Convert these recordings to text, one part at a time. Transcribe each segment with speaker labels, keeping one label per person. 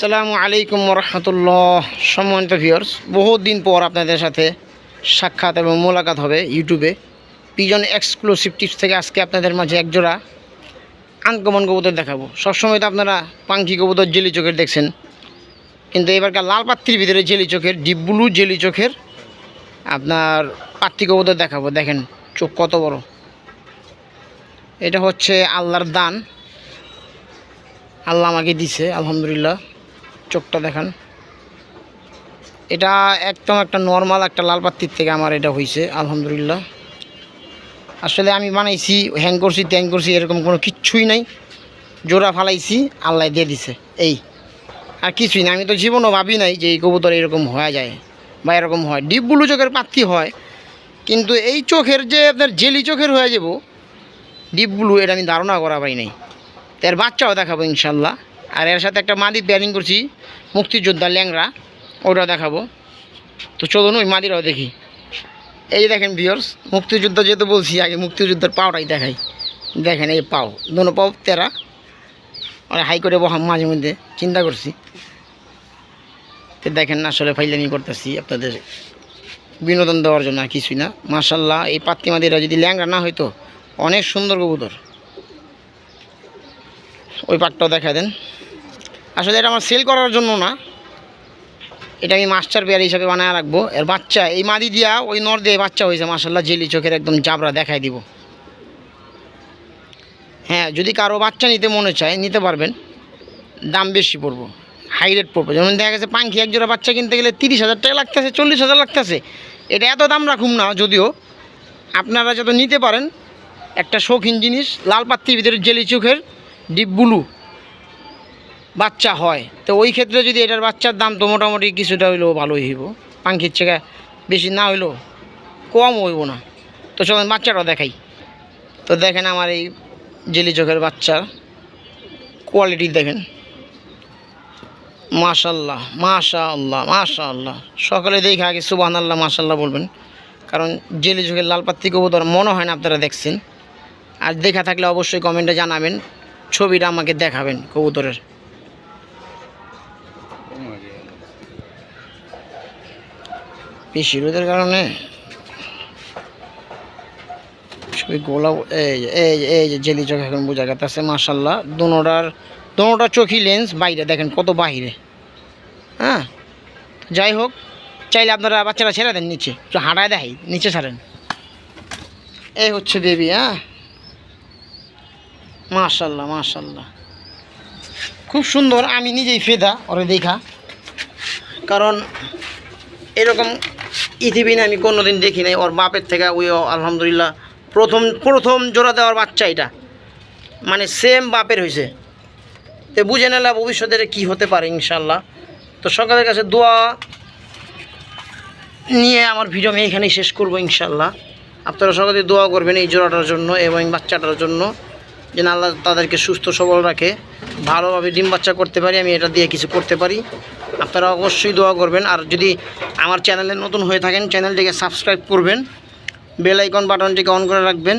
Speaker 1: সালামু আলাইকুম রহমতুল্লাহ সম্মানিত ভিউয়ার্স বহুত দিন পর আপনাদের সাথে সাক্ষাৎ এবং মোলাকাত হবে ইউটিউবে। পিজন এক্সক্লুসিভ টিপস থেকে আজকে আপনাদের মাঝে একজোড়া আনকমন কবুতর দেখাবো। সবসময় তো আপনারা পাঙ্কি কবুতর জেলি চোখের দেখছেন। কিন্তু এবারকার লাল পাত্রির ভিতরে জেলি চোখের ডিপ ব্লু জেলি চোখের আপনার পাত্রি কবুতর দেখাবো। দেখেন, চোখ কত বড়। এটা হচ্ছে আল্লাহর দান। আল্লাহ আমাকে দিছে, আলহামদুলিল্লাহ। চোখটা দেখান। এটা একদম একটা নর্মাল একটা লাল পাত্তির থেকে আমার এটা হয়েছে আলহামদুলিল্লাহ। আসলে আমি বানাইছি হ্যাং করছি ত্যাং করছি, এরকম কোনো কিচ্ছুই নাই। জোড়া ফালাইছি, আল্লাহ দিয়ে দিছে, এই। আর কিছুই না, আমি তো জীবনও ভাবি নাই যে এই কবুতর এরকম হয়ে যায় বা এরকম হয়। ডিপ ব্লু চোখের পাত্তি হয়, কিন্তু এই চোখের যে আপনার জেলি চোখের হয়ে যাব, ডিপ ব্লু এটা আমি ধারণা করা পাই নাই। তার বাচ্চাও দেখাবো ইনশাল্লাহ। আর এর সাথে একটা মাদি প্যারিং করছি, মুক্তিযোদ্ধা ল্যাংরা ওটাও দেখাবো। তো চলুন ওই মাদিরাও দেখি। এই দেখেন ভিওর্স মুক্তিযুদ্ধ যেহেতু বলছি, আগে মুক্তিযুদ্ধের পাওটাই দেখাই। দেখেন এই পাও, দোনো পাও তেরা। আর হাই করে বহাম মাঝে মধ্যে, চিন্তা করছি। তো দেখেন না, আসলে ফাইলামি করতেছি আপনাদের। বিনোদন দেওয়ার জন্য আর কিছুই না। মার্শাল্লাহ এই পাত্তি মাদিরা যদি ল্যাংরা না হইতো, অনেক সুন্দর কবুতর। ওই পাটটাও দেখা দেন। আসলে এটা আমার সেল করার জন্য না। এটা আমি মাস্টার পেয়ার হিসাবে বানায় রাখব। এর বাচ্চা, এই মাদি দিয়া ওই নর দিয়ে বাচ্চা হয়েছে মাসাল্লাহ জেলি চোখের একদম জাবরা দেখাই দিব। হ্যাঁ যদি কারও বাচ্চা নিতে মনে চায়, নিতে পারবেন। দাম বেশি পড়ব হাই রেট পড়ব। যেমন দেখা গেছে, পাঙ্খি একজোড়া বাচ্চা কিনতে গেলে তিরিশ হাজার টাকা লাগতেছে, চল্লিশ হাজার লাগতেছে। এটা এত দাম রাখুম না, যদিও আপনারা যত নিতে পারেন, একটা শৌখিন জিনিস, লাল পাত্রির ভিতরে জেলি চোখের ডিপ ব্লু। বাচ্চা হয়। তো ওই ক্ষেত্রে যদি এটার বাচ্চার দাম তো মোটামুটি কিছুটা হইলেও ভালোই হইব। পাঙ্খির থেকে বেশি না হইলেও কম হইব না। তো চলেন বাচ্চাটাও দেখাই। তো দেখেন আমার এই জেলি চোখের বাচ্চার কোয়ালিটি দেখেন। মাশাল্লাহ মাশা আল্লাহ মাশা আল্লাহ সকালে দেখে আগে সুবাহ আল্লাহ মাশাল্লাহ বলবেন। কারণ জেলি চোখের লাল পাত্রি কবুতর মনে হয় না আপনারা দেখছেন। আর দেখা থাকলে অবশ্যই কমেন্টে জানাবেন, ছবিটা আমাকে দেখাবেন কবুতরের। বেশি রোদের কারণে? ছবি গোলা, এই এই এই যে জেলি চোখ এখন বোঝা গেছে মাসাল্লাহ দোনোটার দোনোটা চোখই লেন্স বাইরে দেখেন কত বাইরে হ্যাঁ? যাই হোক, চাইলে আপনারা বাচ্চারা ছেড়ে দেন নিচে, একটু হাঁটায় দেখাই, নিচে ছাড়েন। এই হচ্ছে বেবি হ্যাঁ? মাশাল্লাহ মাশাল্লাহ খুব সুন্দর, আমি নিজেই ফেদা, ওরে দেখা। কারণ এরকম ইথিবিন আমি কোনোদিন দেখি নাই, ওর বাপের থেকে ওই আলহামদুলিল্লাহ প্রথম প্রথম জোড়া দেওয়ার বাচ্চা এটা। মানে সেম বাপের হয়েছে তো বুঝে নিলাম ভবিষ্যতে কি হতে পারে ইনশাল্লাহ তো সকালের কাছে দোয়া নিয়ে আমার ভিডিও আমি এখানেই শেষ করব ইনশাল্লাহ আপনারা সকলে দোয়া করবেন এই জোড়াটার জন্য এবং বাচ্চাটার জন্য। যেন আল্লাহ তাদেরকে সুস্থ সবল রাখে, ভালোভাবে ডিম বাচ্চা করতে পারি, আমি এটা দিয়ে কিছু করতে পারি। আপনারা অবশ্যই দোয়া করবেন। আর যদি আমার চ্যানেলে নতুন হয়ে থাকেন, চ্যানেলটিকে সাবস্ক্রাইব করবেন। বেল আইকন বাটনটিকে অন করে রাখবেন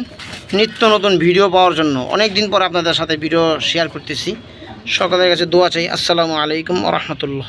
Speaker 1: নিত্য নতুন ভিডিও পাওয়ার জন্য। অনেক দিন পর আপনাদের সাথে ভিডিও শেয়ার করতেছি। সকলের কাছে দোয়া চাই। আসসালামু আলাইকুম রহমতুল্লাহ।